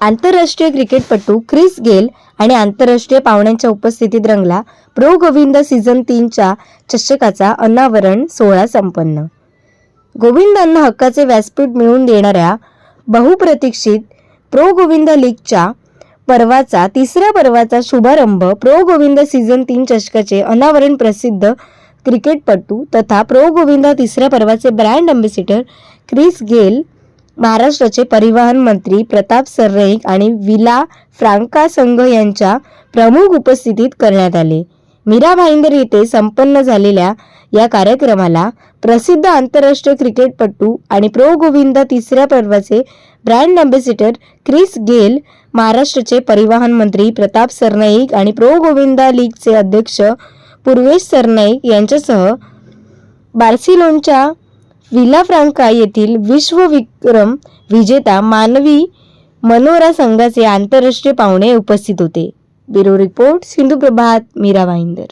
आंतरराष्ट्रीय क्रिकेटपटू Chris Gayle आणि आंतरराष्ट्रीय पाहुण्यांच्या उपस्थितीत रंगला प्रो गोविंद सीझन तीनच्या चषकाचा अनावरण सोहळा संपन्न. गोविंदांना हक्काचे व्यासपीठ मिळवून देणाऱ्या बहुप्रतीक्षित प्रो गोविंद लीगच्या पर्वाचा तिसऱ्या पर्वाचा शुभारंभ प्रो गोविंद सीझन तीन चषकाचे अनावरण प्रसिद्ध क्रिकेटपटू तथा प्रो गोविंद तिसऱ्या पर्वाचे ब्रँड अँबेसिडर क्रिस गेल महाराष्ट्राचे परिवहन मंत्री प्रताप सरनाईक आणि विला फ्रांका संघ यांच्या प्रमुख उपस्थितीत करण्यात आले. मीरा भाईंदर येथे संपन्न झालेल्या या कार्यक्रमाला प्रसिद्ध आंतरराष्ट्रीय क्रिकेटपटू आणि प्रो गोविंद तिसऱ्या पर्वाचे ब्रँड अँबेसिडर क्रिस गेल महाराष्ट्राचे परिवहन मंत्री प्रताप सरनाईक आणि प्रो गोविंद लीगचे अध्यक्ष पूर्वेश सरनाईक यांच्यासह बार्सिलोनच्या विला फ्रांका येथील विश्वविक्रम विजेता मानवी मनोरा संघाचे आंतरराष्ट्रीय पाहुणे उपस्थित होते. Bureau report Sindhuprabhat Mira Bhayandar.